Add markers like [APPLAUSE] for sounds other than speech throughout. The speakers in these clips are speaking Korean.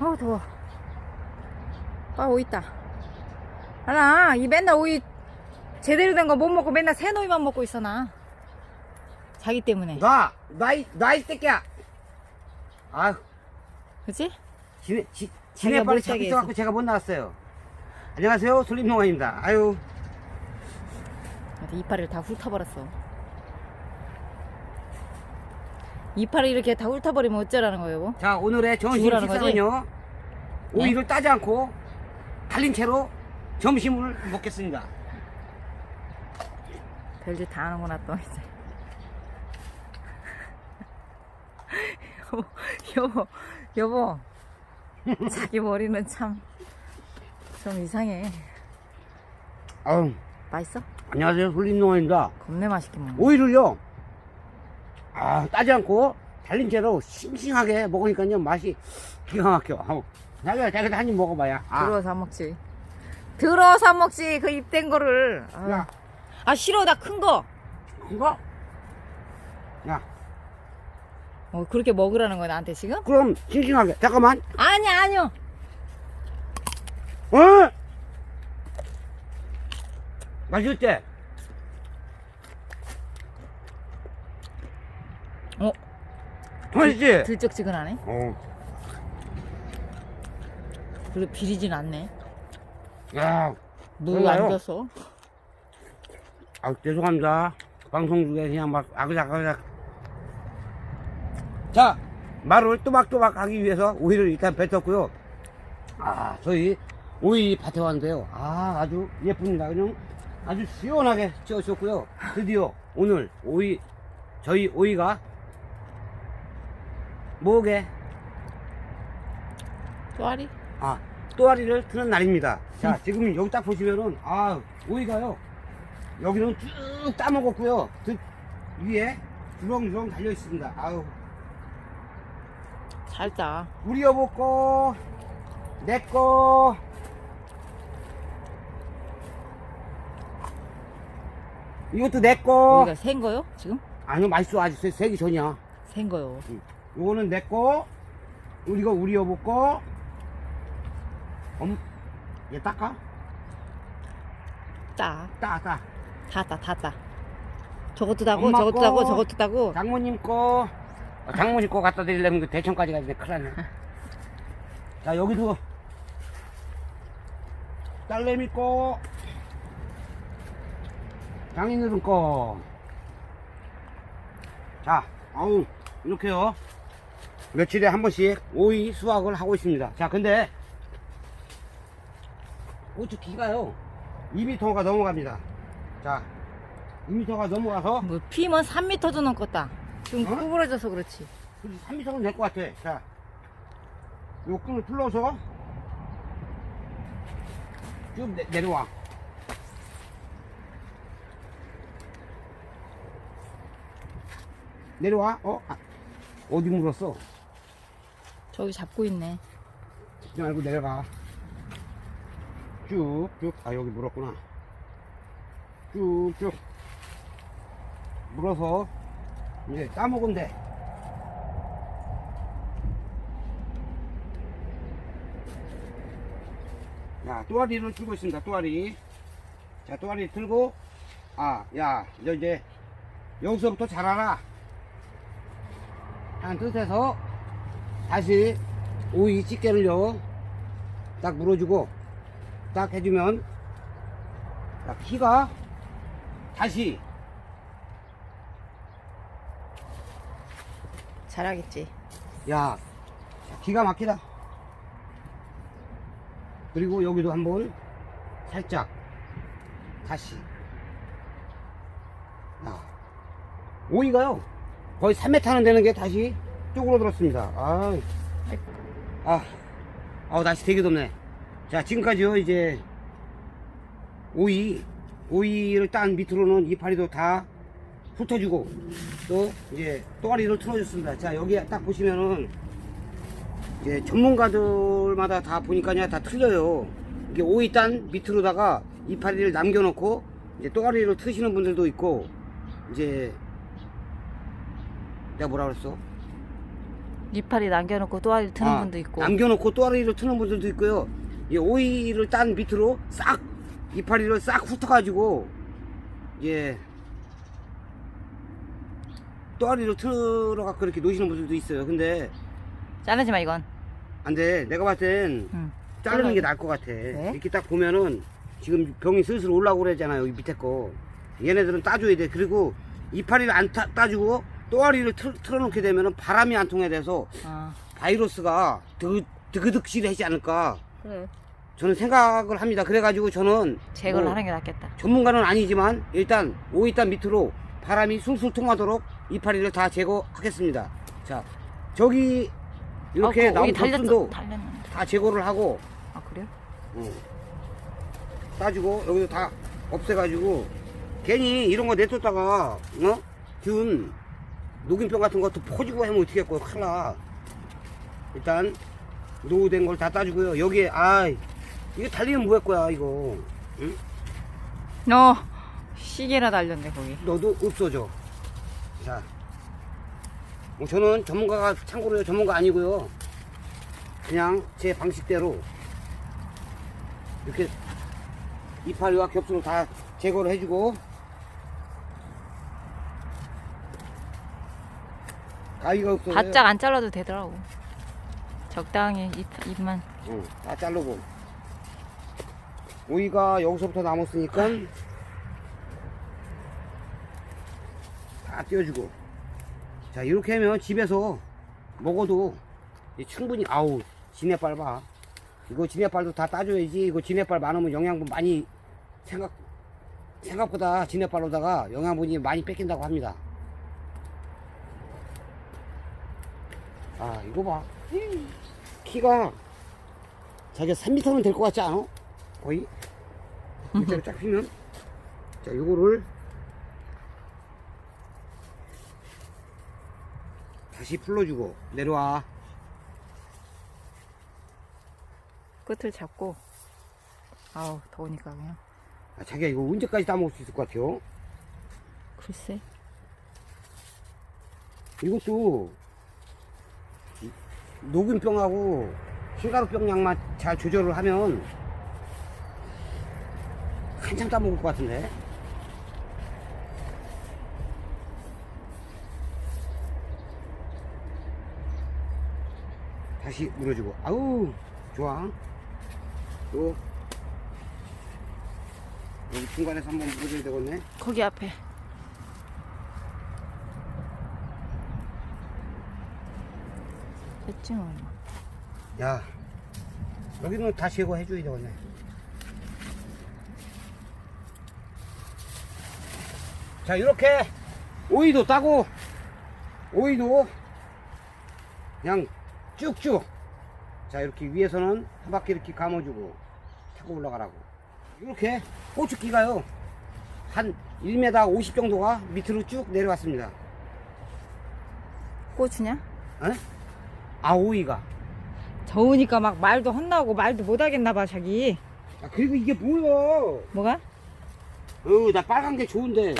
어우 더워. 아 오이 있다. 하나 이 맨날 오이 제대로 된 거 못 먹고 맨날 새노이만 먹고 있어 나. 자기 때문에. 나, 나이, 나이 새끼야. 아, 그치? 지네, 지, 지네 빨리 자게 있어갖고 제가 못 나왔어요. 안녕하세요, 솔림농원입니다. 아유, 이파리를 다 훑어버렸어 이파리 이렇게 다 훑어버리면 어쩌라는 거예요 여보? 자, 오늘의 점심 죽으라는 거지? 네. 식사는요, 오이를 따지 않고 달린 채로 점심을 먹겠습니다. 별짓 다 하는구나 또 이제 [LAUGHS] 여보 여보 여보 [LAUGHS] 자기 머리는 참 좀 이상해 아유, 맛있어? 안녕하세요, 솔림농원입니다. 겁내 맛있게 먹네 오이를요, 아, 따지 않고 달린 채로 싱싱하게 먹으니까요, 맛이 기가 막혀. 아우, 자기가 자기도 한 입 먹어봐야. 아, 들어서 안 먹지 들어서 안 먹지 그 입된 거를 아, 야, 아 싫어 나 큰 거 이거? 야, 어, 그렇게 먹으라는 거야 나한테 지금? 그럼 싱싱하게. 잠깐만. 아니야 아니요 어? 맛있지? 어? 맛있지? 들쩍지근하네 어. 그리고 비리진 않네 야, 너 몰라요. 앉아서 아, 죄송합니다. 방송 중에 그냥 막 아그작아그작. 자, 말을 또박또박 하기 위해서 오이를 일단 뱉었고요. 아, 저희 오이 밭에 왔는데요. 아, 아주 예쁩니다. 그냥 아주 시원하게 찍어주셨고요. 드디어 오늘 오이, 저희 오이가 뭐게? 또아리? 아, 또아리를 트는 날입니다. 자, 지금 여기 딱 보시면은, 아, 오이가요. 여기는 쭉 따먹었고요. 그 위에 주렁주렁 달려 있습니다. 아유, 살짝 우리 여보 거, 내 거. 이것도 내 거. 우리가 센 거요 지금? 아니요, 맛있어. 아직 세- 세기 전이야. 센 거요 요거는 내 거. 우리가 우리 여보 거. 엄, 얘 닦아? 따 따, 따. 다 따, 다 따. 저것도 따고, 엄마 저것도 거. 따고, 저것도 따고. 장모님 거, 어, 장모님 거 갖다 드리려면 그 대천까지 가야 돼. 큰일 났네. [LAUGHS] 자, 여기도 딸내미 거, 장인어른 거. 자, 아우, 이렇게요. 며칠에 한 번씩 오이 수확을 하고 있습니다. 자, 근데 고추 키가요. 2m가 넘어갑니다. 자, 2m가 넘어가서 뭐, 피면 3m도 넘겠다. 지금 어? 구부러져서 그렇지. 3m는 될 것 같아. 자, 요 끈을 풀러서 쭉 내, 내려와. 내려와. 어? 아, 어디 물었어? 저기 잡고 있네. 잡지 말고 내려가. 쭉, 쭉. 아, 여기 물었구나. 쭉, 쭉. 물어서 이제 따먹으면 돼. 자, 또아리를 들고 있습니다. 또아리. 자, 또아리 들고, 아, 야, 너 이제 여기서부터 자라라. 한 뜻에서 다시 오이 집게를요, 딱 물어주고, 딱 해주면, 딱 키가 다시, 잘하겠지. 야, 기가 막히다. 그리고 여기도 한번 살짝 다시. 야, 오이가요 거의 3m는 되는 게 다시 쪼그러들었습니다. 아, 아, 아, 날씨 되게 덥네. 자, 지금까지요 이제 오이, 오이를 딴 밑으로는 이파리도 다 훑어주고 또 이제 또아리를 틀어줬습니다. 자 여기 딱 보시면은 이제 전문가들마다 다 보니까요 다 틀려요. 이게 오이 딴 밑으로다가 이파리를 남겨놓고 이제 또아리를 트시는 분들도 있고 이제 내가 뭐라 그랬어? 이파리 남겨놓고 또아리 트는 아, 분도 있고. 남겨놓고 또아리를 트는 분들도 있고요. 이 오이를 딴 밑으로 싹 이파리를 싹 훑어가지고 예 또아리를 틀어가 그렇게 놓으시는 분들도 있어요. 근데 자르지 마 이건. 안돼 내가 봤을 땐 응. 자르는 게 나을 것 같아. 왜? 이렇게 딱 보면은 지금 병이 슬슬 올라오고 그러잖아요. 여기 밑에 거. 얘네들은 따줘야 돼. 그리고 이파리를 안 따, 따주고 또아리를 틀, 틀어놓게 되면은 바람이 안 통해 돼서 아 바이러스가 드, 드그득실하지 않을까. 그래. 저는 생각을 합니다. 그래가지고 저는 제거를 뭐 하는 게 낫겠다. 전문가는 아니지만 일단 오이단 밑으로 바람이 술술 통하도록 이파리를 다 제거하겠습니다. 자, 저기 이렇게 아, 나온. 겹순도. 다 제거를 하고 아 그래요? 어, 따주고 여기도 다 없애가지고 괜히 이런 거 내쫓다가 어? 균 녹균병 같은 것도 퍼지고 하면 어떻게 할거요? 큰일 나. 일단 노후된 걸 다 따주고요. 여기에 아 이거 달리면 뭐 할 거야 이거? 응? 너 시계나 달렸네 거기. 너도 없어져. 자. 뭐 저는 전문가가 참고로 전문가 아니고요. 그냥 제 방식대로 이렇게 이파리와 겹수로 다 제거를 해주고 가위가 없어요 바짝 안 잘라도 되더라고. 적당히 입, 입만. 응, 다 자르고. 오이가 여기서부터 남았으니까 다 띄워주고. 자 이렇게 하면 집에서 먹어도 충분히 아우 진해빨 봐. 이거 진해빨도 다 따줘야지. 이거 진해빨 많으면 영양분 많이 생각 생각보다 진해빨로다가 영양분이 많이 뺏긴다고 합니다 아 이거 봐 키가 자기가 3m는 될것 같지 않아? 거의? 밑으로 쫙 피면 자 요거를 다시 풀러주고 내려와 끝을 잡고. 아우 더우니까 그냥. 아, 자기가 이거 언제까지 따먹을 수 있을 것 같아요? 글쎄. 이것도 이- 녹균병하고 흰가루병 양만 잘 조절을 하면 한참 따먹을 것 같은데? 다시 물어주고. 아우 좋아. 또 여기 중간에서 한번 물어줘야 되겠네. 거기 앞에. 됐지 뭐. 야, 여기는 다 제거해 줘야 되겠네. 자, 이렇게 오이도 따고, 오이도 그냥 쭉쭉. 자, 이렇게 위에서는 한 바퀴 이렇게 감아주고, 타고 올라가라고. 이렇게 고추기가요, 한 1m 50 정도가 밑으로 쭉 내려왔습니다. 고추냐? 어? 아, 오이가. 더우니까 막 말도 혼나고 말도 못하겠나 봐 자기. 아, 그리고 이게 뭐야? 뭐가? 어, 나 빨간 게 좋은데.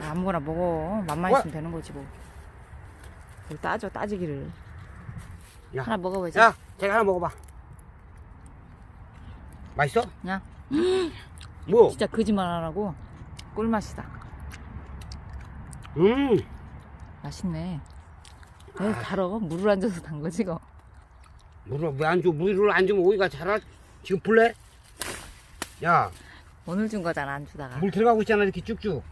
아무거나 먹어. 와. 있으면 되는 거지 뭐. 뭘 따져 따지기를. 야, 하나 먹어보자. 자, 제가 하나 먹어봐. 맛있어? 그냥 뭐? 진짜 거짓말 안 하고 꿀맛이다. 음, 맛있네. 왜 달어? 물을 안 줘서 단 거지 이거. 물을 왜 안 줘? 물을 안 주면 오이가 자라? 지금 볼래? 야, 오늘 준 거잖아 안 주다가. 물 들어가고 있잖아, 이렇게 쭉쭉.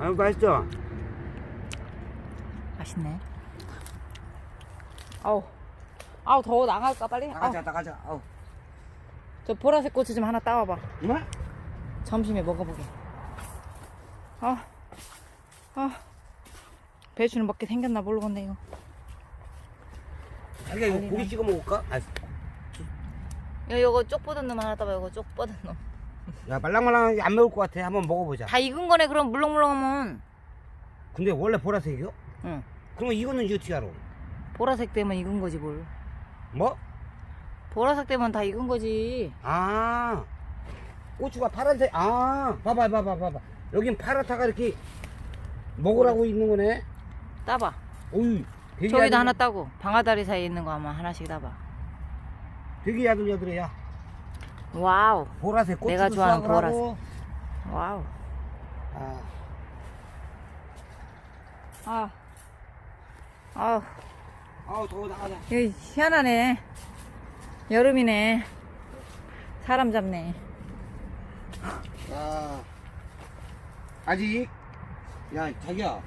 아유, 맛있어. 맛있네. 아우. 아우 더워 나갈까 빨리? 아우, 나가자, 나가자. 아우. 저 보라색 고추 좀 하나 따와봐. 뭐? 점심에 먹어보게. 아, 아, 배추는 먹게 생겼나 모르겠네 이거. 자기가 이거 고기 찍어 먹을까? 아, 이거 요거 쪽 뻗은 놈 하나 따봐. 요거 쪽 뻗은 놈. 야, 말랑말랑하게 안 매울 것 같아. 한번 먹어보자. 다 익은 거네. 그럼 물렁물렁하면. 근데 원래 보라색이요? 응. 그러면 이거는 이제 어떻게 알아? 보라색 때문에 익은 거지 뭘. 뭐? 보라색 되면 다 익은 거지. 아 고추가 파란색 아 봐봐 봐봐 봐봐 여긴 파랗다가 이렇게 먹으라고 있는 거네 따봐. 오이 되게 저기도 야들- 하나 따고 방아다리 사이에 있는 거 아마 하나씩 따봐. 되게 야들야들해 야 와우. 보라색 고추 내가 좋아하는 수확을 하고. 와우. 아, 아. 아, 아우 더워 나가자 여기 희한하네. 여름이네. 사람 잡네. 야 아직 야 자기야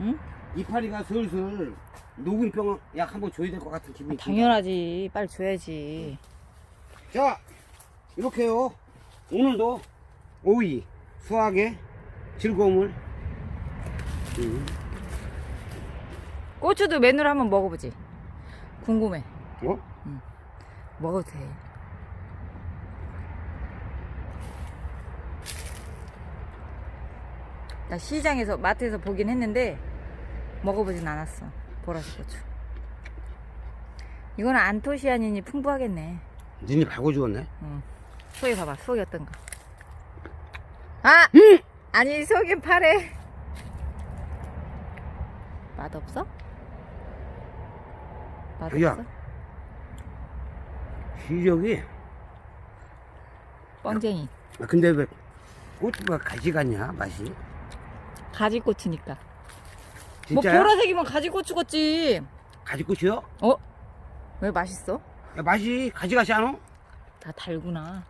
응? 이파리가 슬슬 녹음병 약 한번 줘야 될 것 같은 기분이. 당연하지. 빨리 줘야지. 자 이렇게요 오늘도 오이 수학의 즐거움을 음. 고추도 맨으로 한번 먹어보지. 궁금해. 어? 먹어도 돼. 나 시장에서 마트에서 보긴 했는데 먹어보진 않았어. 보라색 고추. 이거는 안토시아닌이 풍부하겠네. 니네 발고 죽었네 응. 속에 봐봐. 속이 어떤가. 아! 아니 속이 파래. 맛 없어? 자기야. 맛없어? 시력이 뻥쟁이. 아, 근데 왜 고추가 가지가냐 맛이 가지고추니까. 진짜 뭐 보라색이면 가지고추겠지. 가지고추요? 어? 왜 맛있어? 야, 맛이 가지가지 않아? 다 달구나.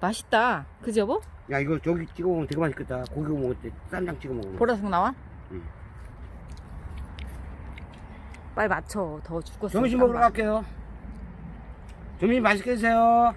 맛있다. 그지 여보? 야 이거 저기 찍어 먹으면 되게 맛있겠다 고기 먹을 때 쌈장 찍어 먹으면 보라색 나와? 응. 빨리 맞춰. 더 죽겠어. 점심 먹으러 갈게요 점심 맛있게 드세요